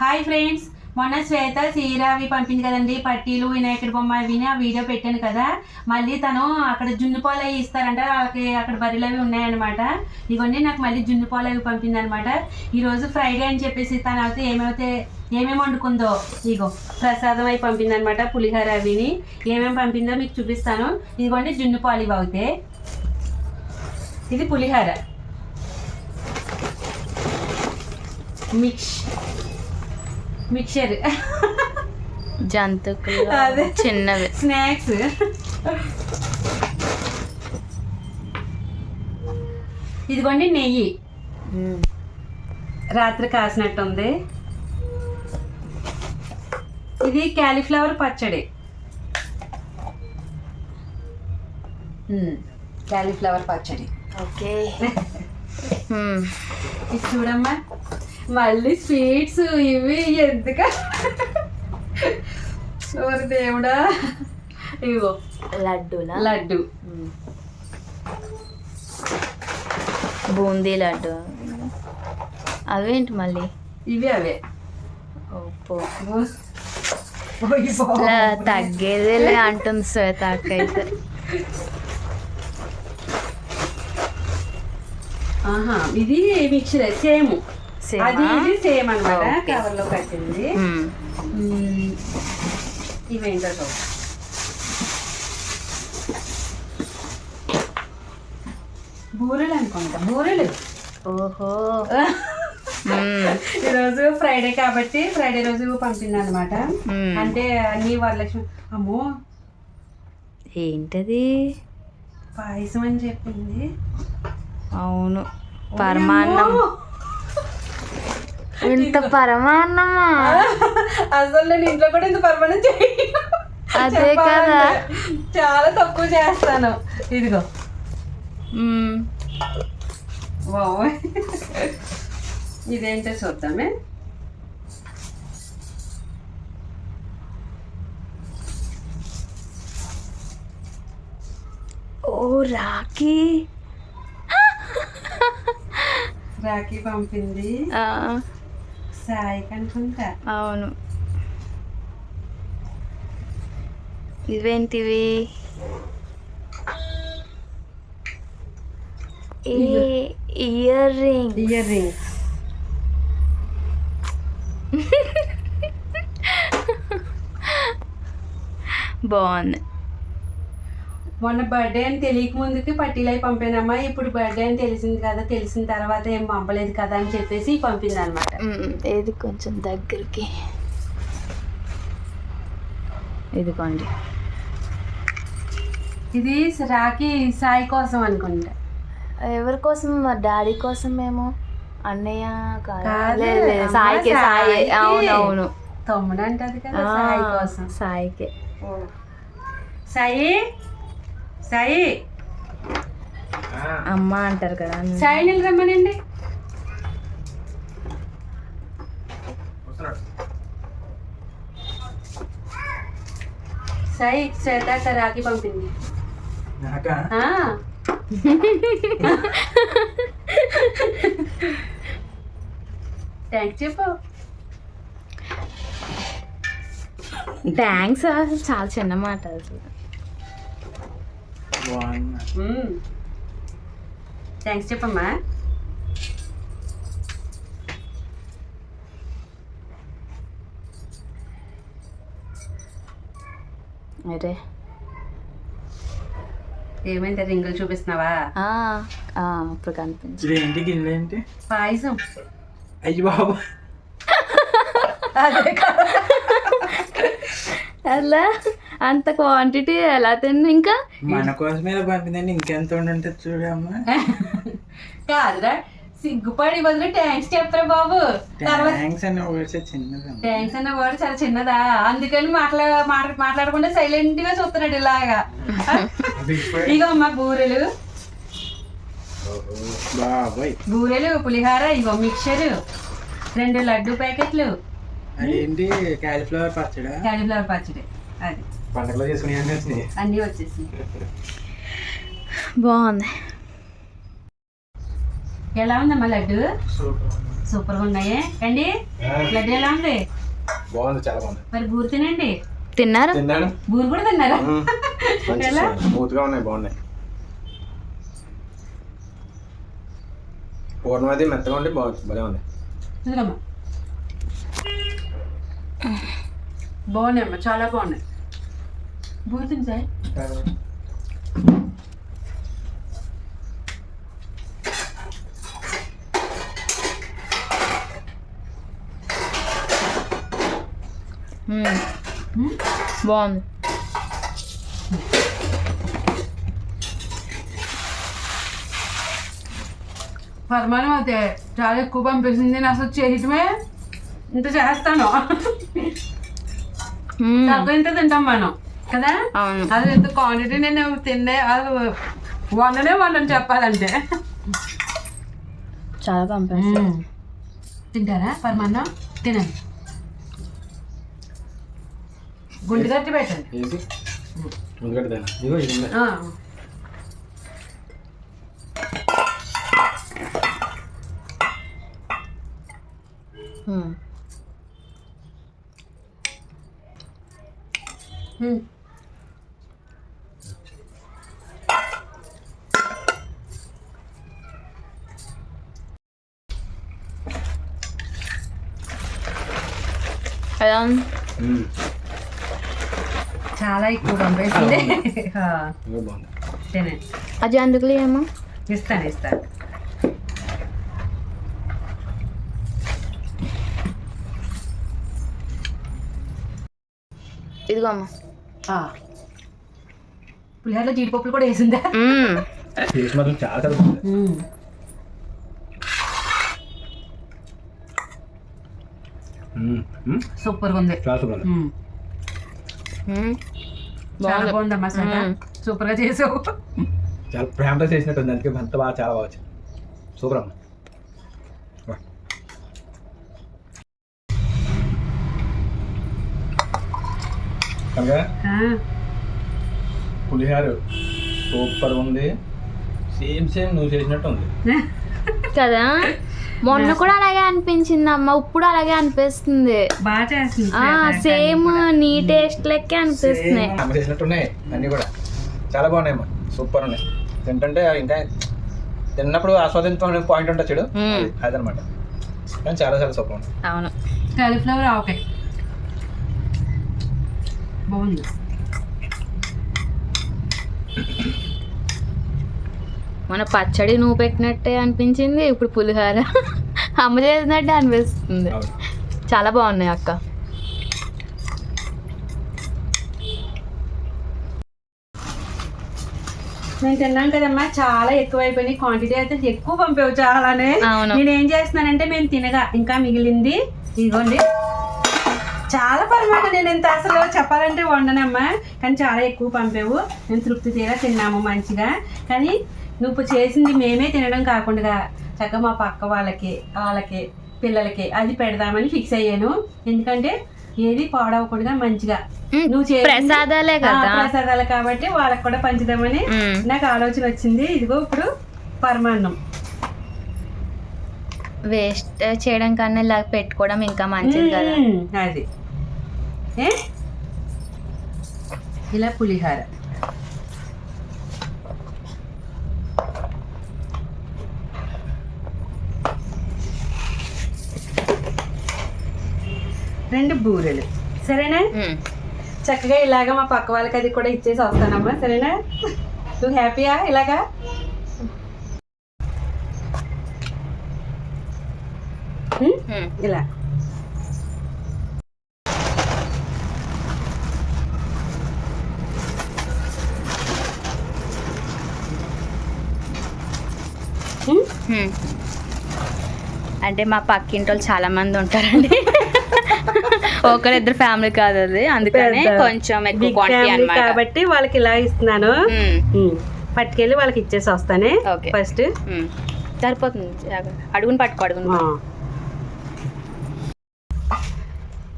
Hi friends మొన్న శ్వేత చీర అవి పంపింది కదండి పట్టీలు వినాయకుడి బొమ్మ విని ఆ వీడియో పెట్టాను కదా. మళ్ళీ తను అక్కడ జున్నుపాలు అవి ఇస్తారంట వాళ్ళకి అక్కడ బర్రెలు అవి ఉన్నాయన్నమాట. ఇవన్నీ నాకు మళ్ళీ జున్నుపాలు అవి పంపింది అనమాట ఈరోజు ఫ్రైడే అని చెప్పేసి తను అయితే ఏమైతే ఏమేమి వండుకుందో ఇగో ప్రసాదం అవి పంపింది అనమాట పులిహోర అవిని. ఏమేమి పంపిందో మీకు చూపిస్తాను. ఇదిగోండి జున్నుపాలు ఇవి అవుతాయి ఇది పులిహోర. Mix mixture. జంతుకులు అదే. చిన్నవి. స్నాక్స్. ఇదిగోండి నెయ్యి. రాత్రి కాసినట్టుంది. ఇది క్యాలీఫ్లవర్ పచ్చడి. క్యాలీఫ్లవర్ పచ్చడి. ఓకే. ఇది చూడమ్మా. మళ్ళీ స్వీట్స్ ఇవి ఎందుక? ఓరి దేవుడా. ఇగో లడ్డు. మ్మ్. బూందీ లడ్డు. అవేంటి మళ్ళీ? ఇవి అవే. ఓపో. తగ్గేదేలే అంటుంది శ్వేత అక్క అయితే ఆహా ఇది మిక్చర్ సేమ్. అది? ఇది సేమ్ Okay. కవర్లో కట్టింది. ఇవేంటో చూడు. బూరెలు అనుకుంటా బూరెలు ఓహో. ఈరోజు ఫ్రైడే కాబట్టి ఫ్రైడే రోజు పంపింది అనమాట. అంటే అన్ని వరలక్ష్మి అమ్మో ఏంటది పాయసం అని చెప్పింది అవును పరమాన్నం! ఇంత పరమాన్నమా అసలు నేను ఇంట్లో కూడా ఇంత పర్మనెంట్ చేయను. అదే. కదా. చాలా తక్కువ చేస్తాను. ఇదిగో. ఇదేంటో చూద్దామే. ఓ రాఖీ. రాఖీ పంపింది. ఆ, సాయి కనుకుంటా అవును ఇవేంటివి ఇయర్ రింగ్ ఇయర్ రింగ్స్ బాగుంది మొన్న బర్త్డే అని తెలియక ముందుకి పట్టీలు పంపానమ్మా. ఇప్పుడు బర్త్డే అని తెలిసింది కదా తెలిసిన తర్వాత ఏం పంపలేదు కదా అని చెప్పేసి పంపింది అనమాట. ఏది కొంచెం దగ్గరికి. ఇదిగోండి. ఇది రాఖీ సాయి కోసం అనుకుంటా. ఎవరి కోసం? మా డాడీ కోసం మేము అన్నయ్య సాయికే సాయి. అవునవును. తమ్ముడు అంటది కదా సాయి కోసం. సాయికే. సాయి? సాయి. అమ్మ అంటారు కదా సాయి నీళ్ళు రమ్మనండి. సాయి శ్వేత రాఖీ పంపింది. థ్యాంక్స్ చెప్పు. థ్యాంక్స్ అసలు చాలా చిన్న మాట అసలు థ్యాంక్స్ చెప్పమ్మా అరే ఏమైంది? రింగులు చూపిస్తున్నావా? ఆ, ఆ, ఇప్పుడు కనిపించు ఇది ఏంటి? గిన్నె ఏంటి? పాయసం. అయ్యి బాబు. అలా? అంత క్వాంటిటీ ఎలా తిన్నా? ఇంకా? మన కోసమే పంపిందండి. ఇంకెంత ఉండుంటుంది చూడమ్మా కాదురా సిగ్గుపడి బదులు థ్యాంక్స్ చెప్పరా బాబు. తర్వాత థ్యాంక్స్ అని ఒకటి చిన్నది థ్యాంక్స్ అన్న వర్డ్ చాలా చిన్నదా? అందుకని మాట్లా మాట్లా మాట్లాడకుండా సైలెంట్గా చూస్తున్నాడు ఇలాగా. ఇగో మా బూరెలు. బాబాయ్. బూరెలు పులిహార ఇగో మిక్చర్ రెండు లడ్డు ప్యాకెట్లు. అదేంటి? కాలీఫ్లవర్ పచ్చడా? కాలీఫ్లవర్ పచ్చడి. అది. పండగలో చేసుకుని వచ్చినాయి. అన్నీ వచ్చేసి బాగుంది. ఎలా ఉందమ్మా లడ్డు? సూపర్ సూపర్గా ఉన్నాయి. అండి లడ్డు ఎలా ఉంది? బాగుంది చాలా బాగుంది. మరి బూరు తినండి. తిన్నారా? తిన్నాను. బూరు కూడా తిన్నారా? ఎలా? ఉన్నాయి బాగున్నాయి. పూర్ణం అది మెత్తగా ఉండి బాగుంది భలే ఉంది. చూడమ్మా బాగున్నాయమ్మా చాలా బాగున్నాయి. తిని సార్ మ్మ్. మ్మ్. బాగుంది పరిమాణం అయితే చాలా ఎక్కువ పంపిస్తుంది నేను అసలు చేయటమే ఇంత చేస్తాను. తక్కువ ఇంత తింటాం మనం కదా? అది ఇంత క్వాంటిటీ నేను తినే అది వండనే వండని చెప్పాలంటే. చాలా పంపేస్తా తింటారా? పరమాన్నం? తినండి. గుండు కట్టి పెట్టండి. వేసి మ్మ్. చాలా ఎక్కువ పంపేసింది. అది అందుకులే ఏమో ఇస్తాను ఇస్తాను. ఇదిగో అమ్మ. ఆ. పులిహోరలో జీడిపప్పులు కూడా వేసిందా? చాలా చాలా బాగుంది ఉమ్. మ్మ్. మ్మ్. సూపర్గా ఉంది. చాలా సూపర్ ఉంది. ఉమ్. మ్మ్. చాలా బాగుంది. బాగుందమ్మా మ్మ్. సూపర్గా చేసావు. చాలా ప్రేమతో చేసినట్టు ఉంది. అందుకే అంత బాగా చాలా బాగా వచ్చింది. సూపర్ అమ్మ. పులిహార. సూపర్ ఉంది. సేమ్ సేమ్ నువ్వు చేసినట్టు ఉంది. కదా? మొన్న కూడా అలాగే అనిపించింది అమ్మ. ఇప్పుడు అలాగే అనిపిస్తుంది. బాగా చేస్తుంది. ఆ శ్వేత. సేమ్ నీ టేస్ట్ లెక్కే అనిపిస్తున్నాయి అమ్మ అన్నీ కూడా. చాలా బాగున్నాయి అమ్మ. సూపర్ ఉన్నాయి. తింటుంటే ఇంకా తిన్నప్పుడు ఆస్వాదించడం పాయింట్ ఉంటుంది చూడు. అదనమాట. కానీ చాలా చాలా సూపర్ ఉంది అవును. కాలీఫ్లవర్ ఆవకాయ. బాగుంది. మన పచ్చడి నువ్వు పెట్టినట్టే అనిపించింది ఇప్పుడు పులిహోర అమ్మ చేసినట్టే అనిపిస్తుంది. చాలా బాగున్నాయి అక్క. నేను తిన్నాను కదమ్మా చాలా ఎక్కువ అయిపోయినాయి క్వాంటిటీ అయితే ఎక్కువ పంపావు చాలానే. నేను ఏం చేస్తున్నానంటే మేము తినగా ఇంకా మిగిలింది ఇదిగోండి. చాలా పరిమాణం నేను ఇంత అసలు చెప్పాలంటే వండనమ్మా. కానీ చాలా ఎక్కువ పంపావు. నేను తృప్తి తీరా తిన్నాము మంచిగా. కానీ నువ్వు చేసింది మేమే తినడం కాకుండా చక్కగా మా పక్క వాళ్ళకి వాళ్ళకి పిల్లలకి అది పెడదామని ఫిక్స్ అయ్యాను. ఎందుకంటే ఏది పాడవకుండా మంచిగా నువ్వు ప్రసాదాలే కదా. ప్రసాదాలు కాబట్టి వాళ్ళకి కూడా పంచుదామని నాకు ఆలోచన వచ్చింది. ఇదిగో ఇప్పుడు పరమాన్నం. వేస్ట్ చేయడం కన్నా ఇలా పెట్టుకోవడం ఇంకా మంచిది కదా. అది. ఇలా పులిహార. రెండు బూరెలు. సరేనా? చక్కగా ఇలాగా మా పక్క వాళ్ళకి అది కూడా ఇచ్చేసి వస్తానమ్మా. సరేనా? నువ్వు హ్యాపీయా ఇలాగా. ఇలా. అంటే మా పక్కింటి వాళ్ళు చాలా మంది ఉంటారండి. ఒకరిద్దరు ఫ్యామిలీ కాదు అది అందుకని కొంచెం ఎక్కువ క్వాంటిటీ అన్నమాట కాబట్టి వాళ్ళకి ఇలా ఇస్తున్నాను. పట్టుకెళ్ళి వాళ్ళకి ఇచ్చేసి వస్తానే. ఫస్ట్. సరిపోతుంది. అడుగుని పట్టుకో అడుగుని.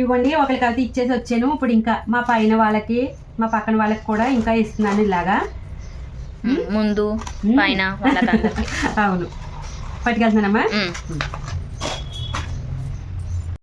ఇవ్వండి ఒకరికి అయితే ఇచ్చేసి వచ్చాను ఇప్పుడు ఇంకా మా పైన వాళ్ళకి మా పక్కన వాళ్ళకి కూడా ఇంకా ఇస్తున్నాను ఇలాగా ముందు. పైన అవును పట్టుకెళ్తున్నానమ్మా.